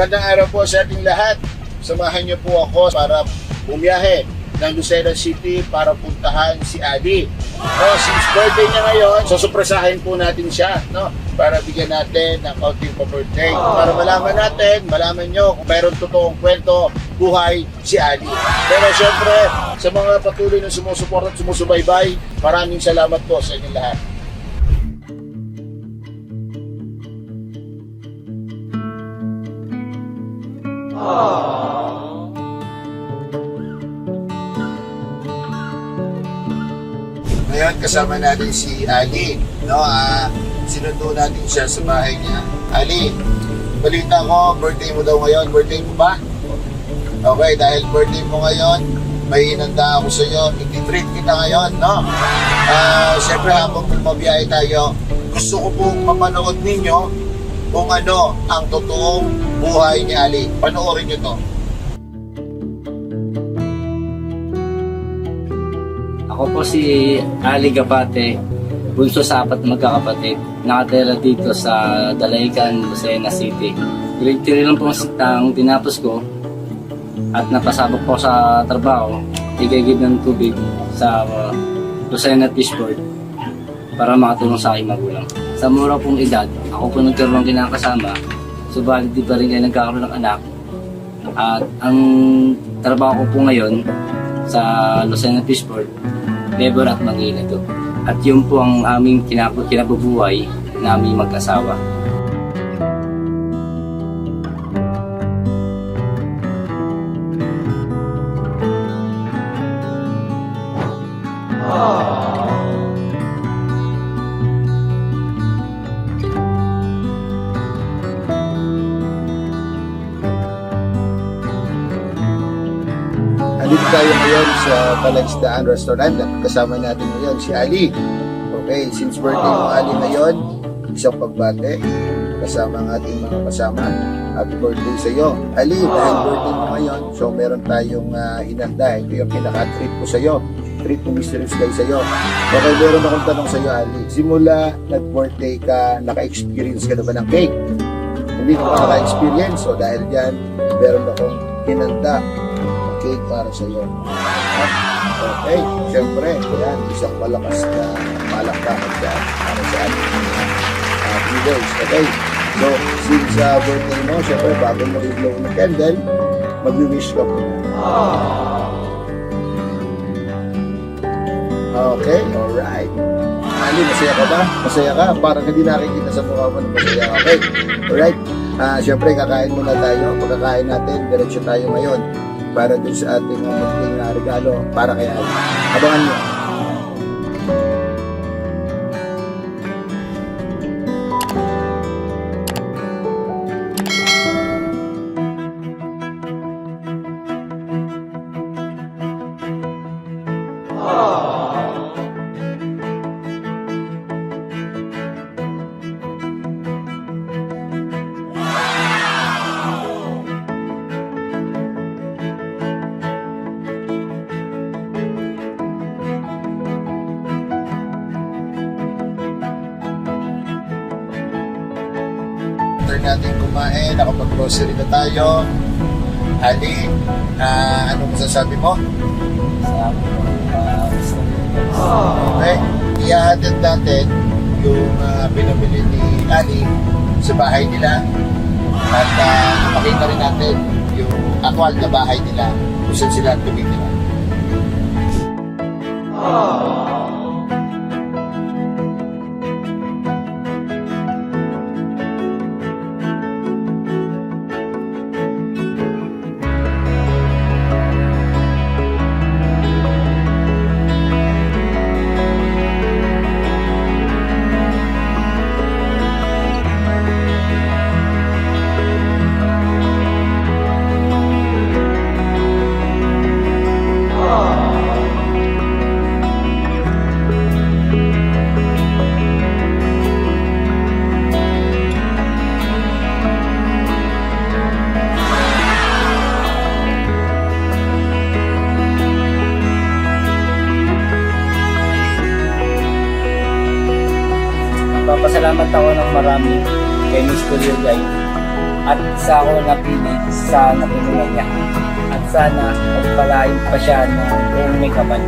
Magandang araw po sa ating lahat. Samahan niyo po ako para bumiyahe ng Lucena City para puntahan si Adi. No, since birthday niya ngayon, susupresahin po natin siya, no? Para bigyan natin ng kaunting pa-birthday. Para malaman natin, malaman nyo kung mayroon totoong kwento, buhay si Adi. Pero syempre, sa mga patuloy na sumusuporta at sumusubaybay, maraming salamat po sa inyong lahat. Ngayon, kasama natin si Ali. No, ah, sinundo natin siya sa bahay niya. Ali, balita ko, birthday mo daw ngayon. Birthday mo ba? Okay, dahil birthday mo ngayon, may hinanda ako sa iyo. I-treat kita ngayon, no? Ah, Siyempre, habang mabiyahe tayo, gusto ko pong mapanood ninyo kung ano ang totoong buhay ni Ali. Panoorin niyo to. Ako po si Ali Gabate, bunso sa apat magkakapatid. Nakatira dito sa Dalaycan, Lucena City. Grade 3 lang po ang tinapos ko at napasabok po sa trabaho. Igigib ng tubig sa uh, Lucena Fishport para makatulong sa aking magulang. Sa mura pong edad, ako po nagkaroon ng kinakasama, subalit di pa rin kayo nagkakaroon ng anak. At ang trabaho ko po ngayon sa Lucena Fishport, labor at to. At yun po ang aming kinabubuhay na aming mag-asawa. Andito tayo ngayon sa Palaisdaan Restaurant at kasama natin ngayon si Ali. Okay, since birthday mo Ali ngayon, isang pagbate kasama ang ating mga kasama. Happy birthday sa iyo. Ali, dahil birthday mo ngayon, so meron tayong uh, hinanda. Ito yung pinaka-treat ko sa iyo. Treat ni Mr. Sky sa iyo. Okay, meron akong tanong sa iyo, Ali. Simula nag-birthday ka, naka-experience ka na ba ng cake? Hindi pa naka-experience. So dahil dyan, meron akong hinanda cake para sa iyo. Okay, siyempre, yan, isang malakas na malakpakan dyan para sa ating mga uh, viewers. Okay, so since uh, birthday mo, siyempre, bago mo i-blow ng candle, mag-wish ka po. Okay, alright. Ali, masaya ka ba? Masaya ka? Parang hindi nakikita sa mukha mo na masaya ka. Okay, alright. Ah, siyempre, kakain muna tayo. Pagkakain natin, diretso tayo ngayon para dun sa ating munting na regalo para kay Ali. Abangan nyo. Natin kumain, nakapag-grocery na tayo. Ali, ah, ano masasabi mo? Sa amin po, uh. Okay. Iyahatid natin yung uh, pinamili ni Ali sa bahay nila at uh, makita rin natin yung actual na bahay nila kung saan sila tumitira. Papasalamat ako ng marami kay Mr. Yugay at isa ako napili sa natulungan niya. At sana magpalain pa siya ng buong may kapal.